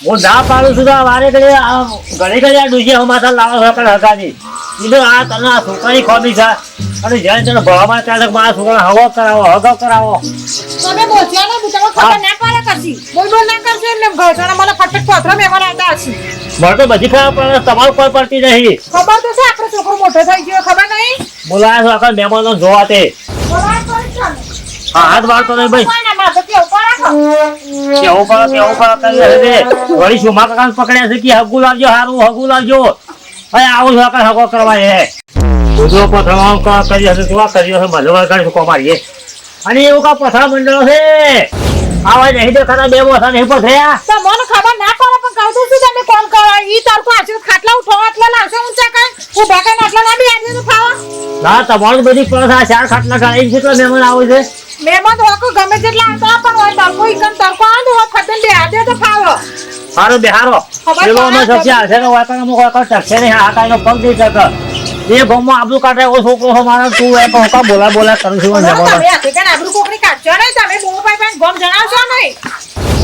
હું ના પાડું છું વારે ઘડીએ આ ઘડી ઘડી આ ડૂસી હમાસા લાવો છો પણ હગાની કીધું આ તને આ છોકરાની ખોબી છે. અને જ્યારે તને ભણવામાં ચાલે મારા છોકરા હવો કરાવો હગો કરાવો. તમે બોલ્યા ને તમને ખબર ના પાડે કરશી. બોલ બોલ ના કરશો એટલે ઘરવાળા મને ફટક પથરો મહેમાન આવતા હશે. મને તો બધી ખબર પડે તમારું કોઈ પડતી નહીં. ખબર તો છે આપણો છોકરો મોટો થઈ ગયો ખબર નહીં? બોલાયા છો આખા મહેમાનો જોવા તે. હા હાથ વાળતો નહીં ભાઈ. કેવું? કેવું પડે કેવું પડે. વળી સુમા કાકાને પકડ્યા છે કે હગુ લાવજો હારું હગુ લાવજો? હવે આવું છું આખા હગો કરવા એ બધો પથરાવ કા કરી હશે જોવા કર્યો છે મજો કરી શું કોમારીએ અને એવું કા પથરા મંડળો છે? આવા નહીં દેખાતા બે મોસા નહીં પથર્યા તો મને ખબર ના પડે પણ કહું છું તમે કોણ કરો? ઈ તરકો આશરે ખાટલા ઉઠો આટલા લાવશે ઊંચા કઈ ઊભા કઈ આટલા ના બી આજે તો ખાવા ના તમારું બધી પથરા ચાર ખાટલા ખાઈ છે તો મહેમાન આવે છે? મહેમાન હોકો ગમે જેટલા આવતા સારો બે હારો. પેલો અમે. સચ્યા હશે ને વાતાવરણ અમુક વાતાવરણ ટકશે નહીં આ કાંઈનો પગ નહીં ટકે એ ગામમાં આબરૂ કાઢે એવો છોકરો છે મારે તું એ કહું બોલા બોલા કરું છું કઈ આબરૂ કોકની કાઢશો નહીં તમે બહુ ભાઈ પણ ગમ જણાવશો નહીં.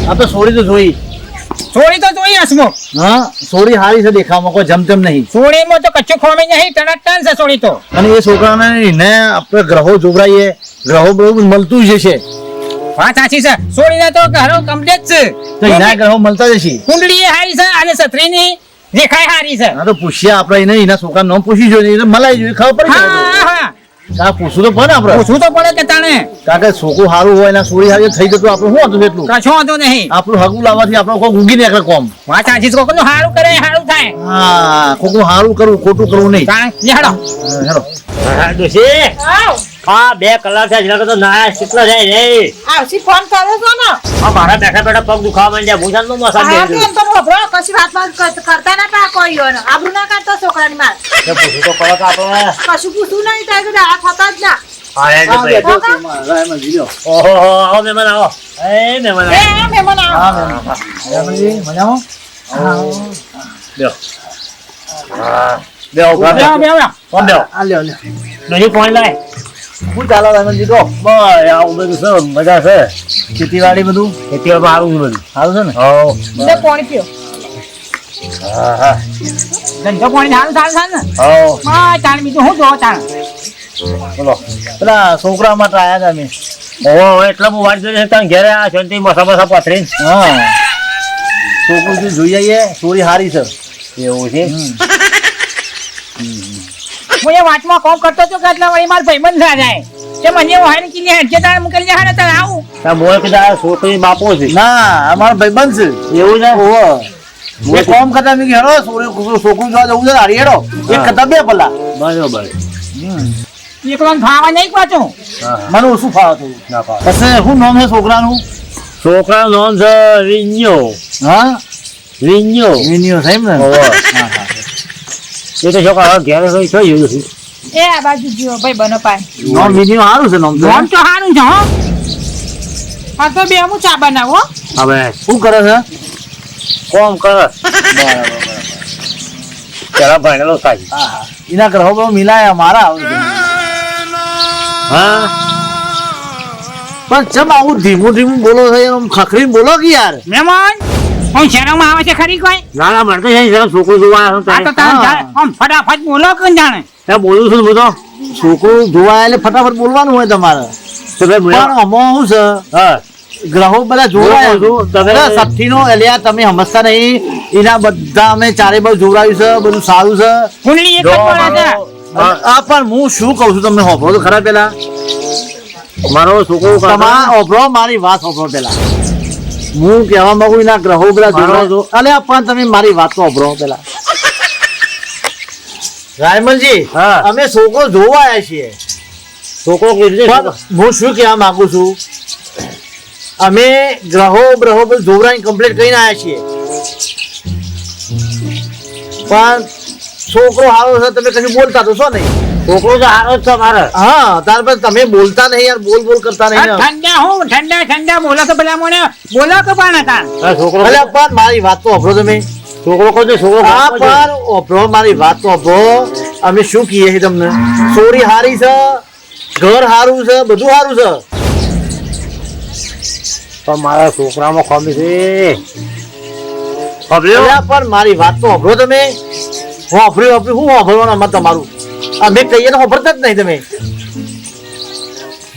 આ તો છોડી તો જોઈ. છોડી તો જોઈ હસમુખ હા સોરી હારી છે દેખાવમાં કોઈ જમતમ નહીં. સોળીમાં તો કચ્છું ખોમી નહીં ટણ છે છોડી તો. અને એ છોકરાને ને આપણે ગ્રહો જોવરાઈએ ગ્રહો બહુ મળતું જ છે વાત સાચી છે. સોળીને તો ઘરો કમ્પ્લીટ છે. તો એના ગ્રહો મળતા જશે. કુંડળી હારી છે અને છત્રીની રેખાય હારી છે. તો પૂછ્યા આપણે એને એના છોકરા નામ પૂછી જોઈએ એટલે મલાઈ જોઈએ ખબર પડી હા જાય હા. આ પૂછવું તો પડે આપણે. પૂછવું તો પડે કે તાણે. કારણ કે છોકરું સારું હોય એના સોરી હારી થઈ જતું આપણું શું હતું એટલું? કશો વાંધો નહીં. આપણું હગું લાવવાથી આપણે કોઈ ઉગી નીકળે કોમ. વાત સાચી કોકનું હારું કરે સારું થાય. હા કોકનું સારું કરવું ખોટું કરવું નહીં. તાણે હેડો. હા, હા, ડોશી આવ હા બે કલાક થાય જેના તો ના કેટલા જાય રે આવશી ફોન કરો છો ને હા મારા બેઠા બેઠા પગ દુખાવા માંડે હું જાન નો મસાજ દે હા એમ તો ખબરો કશી વાત વાત કરતા ના પા કોઈ યો આબરૂ ના કાઢતા છોકરાની માર પૂછું તો પડે કે આપણે કશું પૂછું નહીં તાય તો આ થતા જ ના હા એ જ ભાઈ. બેઠો છે, મારા લ્યો. ઓહો આવો મહેમાન આવો એ મહેમાન એ આવો આ મહેમાન આવો. હા, મહેમાન. મજામાં? લ્યો. હા. બેહો, બેહો. કોણ બેહો આ લ્યો, લ્યો. ડોશી ફોન લાય શું ચાલે રાયમલજી તો બસ આવું બધું છે મજા છે. ખેતીવાડી બધું? ખેતીવાડીમાં સારું છે બધું. સારું છે ને? હો. પાણી પીઓ. હા હા. ધંધો પાણી સારું સારું થાય ને? હા. તાણ બીજું શું જોવો તાણ બોલો. પેલા છોકરા માટે આયા હતા અમે. ઓહો એટલે હું વાત જોઈ તને ઘેરે આ શાંતિ મસા મસા પથરીને? હા. છોકરું જે જોઈ આવીએ સોરી હારી છે. એવું છે? હું એ વાતમાં કોમ કરતો હતો કે એટલે વળી માર ભાઈબંધ થયા જાય. કે મને એવું હોય ને કે લે હેડજે તારે મોકલી જાય તારે આવું. તા બોલ કે તારા છોકરી બાપો છે. ના અમારો ભાઈબંધ છે. એવું છે? હોવ એ કોમ કરતા મેં હેડો સોરી છોકરું જોવા જવું છે ને હારી હેડો. એક હા. કરતા બે પલ્લા. બરોબર. એકલો ખાવા નહીં પાછું? હા. મને ઓછું ફાવત ના પાડ. પછી શું નામ છે છોકરાનું? છોકરાનું નામ છે રિન્યો. હા? રિન્યો. રિન્યો સાહેબ ને. હા, હા. એ તો છોકરા ઘેરે કઈ થઈ ગયું છે? એ આ બાજુ જીવો ભાઈ બનો પાય. નામ વિનિયો સારું છે નામ તો. નોમ તો સારું છે હો. હા તો બે હું ચા બનાવો હવે શું કરે છે? કોમ કર. પેલા ભણેલો થાય. હા, હા. એના કરો બહુ મિલાય મારા આવું હા? પણ ચમ આવું ધીમું ધીમું બોલો છે એમ ખખડીને બોલો કે યાર? મહેમાન. હું શરમ આવે છે ખરી કોઈ? ના ના મને તો છે જરા છોકરું જોવા આવ્યો આ તો આમ ફટાફટ બોલો કે જાણે? એ બોલું છું બધો. છોકરું જોવા એટલે ફટાફટ બોલવાનું હોય તમારે. તો ભાઈ પણ અમો શું છે? ગ્રહો બધા જોડાયા તમે- સઠ્ઠીનો એટલે તમે સમજતા નહીં. એના બધા અમે ચારે બાજુ જોડાયું છે બધું સારું છે. કુંડલી એક આ પણ હું શું કહું છું તમને? હોભળો તો ખરા પેલા. મારો છોકરો તમારા હોભળો મારી વાત હોભળો પેલા. હું કહેવા માંગુ એના ગ્રહો બધા જોડો છો અને અલે પણ તમે મારી વાત તો અભરો પેલા. રાયમલજી હા. અમે છોકરો જોવા આવ્યા છીએ. છોકરો હું શું કહેવા માંગુ છું? અમે ગ્રહો બ્રહો બધું જોવરાઈને કમ્પ્લીટ કરીને આવ્યા છીએ. પણ છોકરો સારો છે તમે કશું બોલતા તો છો નહીં. છોકરો તો હારો છે મારે હા તાર પછી તમે બોલતા નહીં યાર બોલ બોલ કરતા નહીં ઠંડા હું ઠંડા ઠંડા બોલો તો પેલા મને. બોલો કે પણ હતા? છોકરો અલે પણ મારી વાત તો અભરો તમે. છોકરો કહો છોકરો છે. પણ અભરો મારી વાત તો અભરો. અમે શું કહીએ છીએ તમને? ચોરી હારી છે ઘર હારું છે બધું હારું છે. પણ મારા છોકરામાં ખમી છે? પણ મારી વાત તો અભરો તમે. હું સાંભળ્યું સાંભળ્યું હું અભરવાનું આમાં તમારું? આ મેં કહીએ તો ખબર જ નહીં તમે.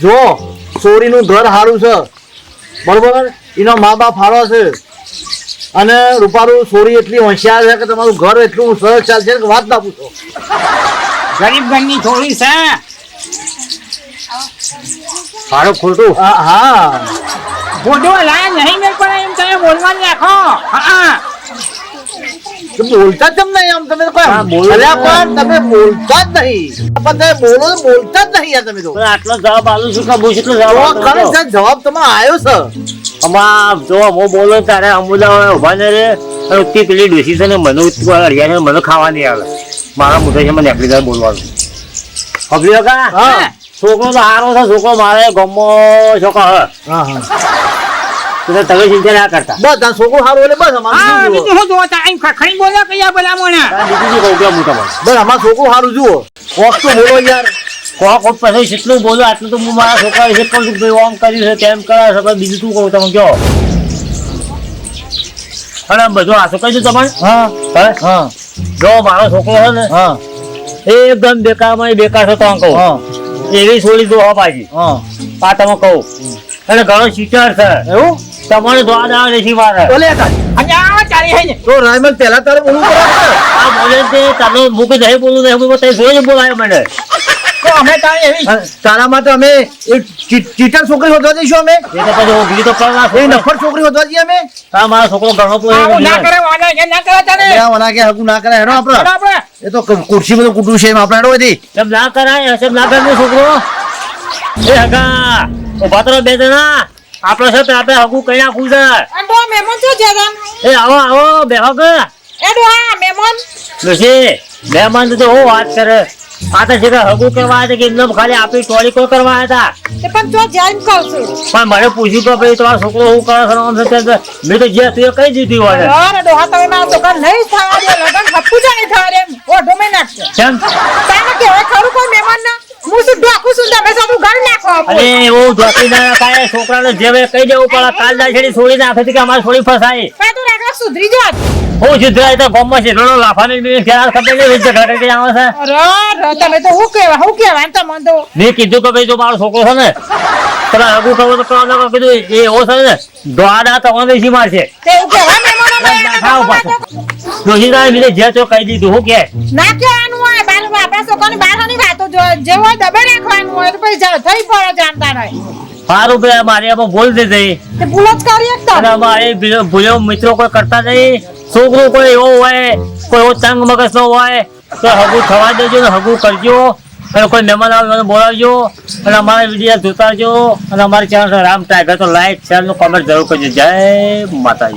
જો સોરીનું ઘર સારું છે. બરોબર? એનો મા બાપ સારો છે. અને રૂપારું સોરી એટલી હોશિયાર છે કે તમારું ઘર એટલું સરસ ચાલશે કે વાત ના પૂછો. ગરીબ ઘરની છોરી છે. સારું ખોટું. હા હા. બોધો લાયા નહીં મેં પણ એમ તમે બોલવાની રાખો. હા. બોલતા જ નહીં આમ તમે કોઈ. પણ તમે બોલતા જ નહીં. પણ તમે બોલો તો બોલતા જ નહીં યાર તમે તો. આટલો જવાબ આલું છું કે હું કેટલો જવાબ તો આપું ખરે છું? છે જવાબ તમે આવ્યો છે. અમાર જો હું બોલો તારે અમુદા ઊભા ને રે. ઉત્તી પેલી ડોસી છે ને મને અડિયા મને ખાવા નહીં આવે. મારા મુદ્દે છે મને જાય બોલવાનું. અભિયોગા છોકરો તો હારો છે છોકરો મારે ગમો છોકરો હા હા. હા તમે ચિંતા ના કરતા. બસ આ છોકરો સારું એટલે બસ અમારે હા શું જુઓ? બીજું શું જોવો તારી ખખડી બોલો કયા બધા મોણા બીજું શું કહું કે હું તમને? બસ અમારે છોકરો સારું જુઓ. કોક તો બોલો યાર. કોક કોક પછી જેટલું બોલો આટલું તો હું મારા છોકરા વિશે કહું છું ભાઈ આમ કર્યું છે તેમ કરે છે બીજું શું કહું તમે કહો. અને બધું આશો કહી દઉં તમારે. હા. હા? જો મારો છોકરો છે ને હા. એકદમ બેકારમાં બેકાર છે તો કહું. હા. એવી છોડી દો હા પાછી. હા. આ તમે કહું. અને ઘણો શિકાર છે. એવું? તમારે તો આ નથી મારે બોલે ચાલી હે ને. તો રાયમલ પહેલા તારે બોલવું પડે. આ બોલે તે તમે મૂકી નહીં બોલું નહીં હું તઈ જોઈ બોલાય મને. તો અમે તારી એવી ને. તારા અમે ચીટર છોકરી શોધવા જઈશું અમે. એ તો પછી હું તો પર ના નફર છોકરી જઈએ અમે. આ મારો છોકરો ઘણો આવું ના કરે વાડા કે ના કરે તારે. ત્યાં વના કે હગું ના કરે હેડો આપણે. આપણે. એ તો ક- કુર્સી બધું કુટું છે એમ આપણે હેડો ના કરાય? એમ ના કરે છોકરો? એ હગા ઊભા તો બે જણા. આપણે છે તે આપણે હગું કઈ નાખવું છે. અને ડોહા મહેમાન છો એ આવો આવો બેહો કે. એડો આ મહેમાન? ડોશી મહેમાન તો હું વાત કરે? આ તો છે કે હગું કરવા હતા કે એમને ખાલી આપી ટોળી કોઈ કરવા હતા? તે પણ તો જઈને કહું છું. પણ મને પૂછ્યું કે ભાઈ તમારો છોકરો હું કરે છે આમ છે. મેં તો જે હતું કઈ દીધી હોય. અરે ડોહા તમે મારા છોકરા નહીં થવા દે લગન હપ્પુ જાણી થવા દે ઓઢો મેં નાખશે કેમ? તાને કહેવાય ખરું કોઈ મહેમાન ના? હું શું ઢોકું છું? તમે સારું ઘર નાખો. અરે એવું ધોતી ના કાંઈ છોકરાને જે કહી દેવું પડે કાલ ના છોડી નાખે છે કે અમારી છોડી ફસાય. પણ તું રાખવા સુધરી જાત હું સિદ્ધરાય તો ગામમાં છે રોડો લાફાની મેં ખ્યાલ ખબર નહીં રીતે ઘરે કઈ આવે છે. અરે તમે તો હું કહેવા હું કહેવાય ને તમને તો. મેં કીધું કે ભાઈ જો મારો છોકરો છે ને તમે હગું તો કીધું એ એવો છે ને દોડા તમને મારશે. એવું બીજે જે તો કહી દીધું હું કે? ના કહેવાનું હોય બાલ આપણા છોકરાની બહારની વાતો જો જે હોય દબે રાખવાનું હોય તો પછી થઈ પડે જાણતા નહીં સારું ભાઈ મારે એમાં બોલ દે જઈ તે જ કરી એક અમારે ભૂલો- ભૂલો મિત્રો કોઈ કરતા નહીં. છોકરું કોઈ એવો હોય કોઈ એવો તંગ મગજ નો હોય તો હગું થવા દેજો ને હગું કરજો. અને કોઈ મહેમાન આવે મને બોલાવજો. અને અમારા વીડિયો જોતા રહેજો. અને અમારી ચેનલ રામ ટાઈગર. તો લાઈક શેરનું કોમેન્ટ જરૂર કરજો. જય માતાજી.